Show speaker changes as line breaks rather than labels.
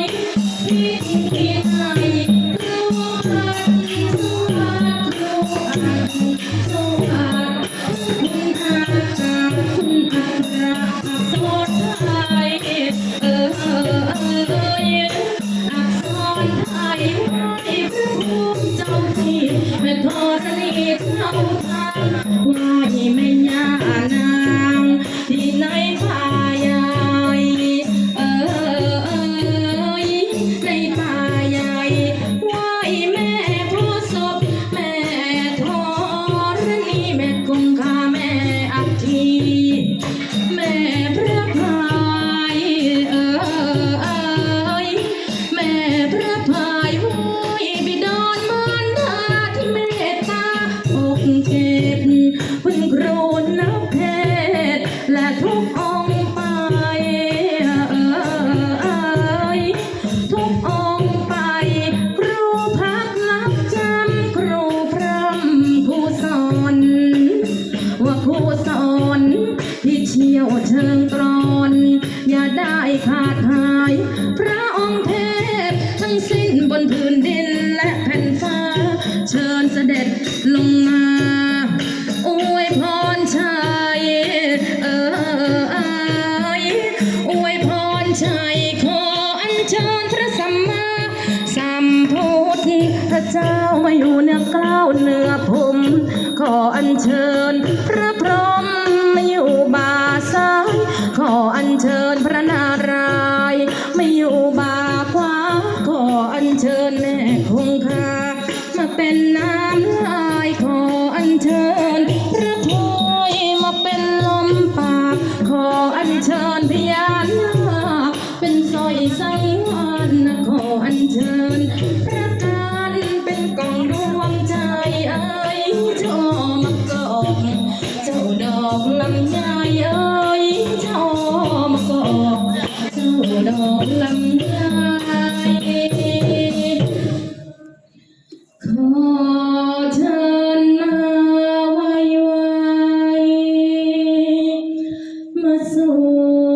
ยพี่ เชี่ยวเชิงกรอน อย่าได้ขาดหาย พระองค์เทพทั้งสิ้นบนพื้นดินและแผ่นฟ้า เชิญเสด็จลงมาอวยพรชัยเออเอยอวยพรชัยขออัญเชิญพระสัมมาสัมพุทธเจ้ามาอยู่เหนือเกล้าวเหนือผม ขออัญเชิญพระ ชิญประกานเป็นกองดวงใจไอ้เจ้ามังกอกเจ้าดอกลำไยไอ้เจ้ามักอกเจ้าดอกลำไยขอเชิญมาไว้ไมาสู่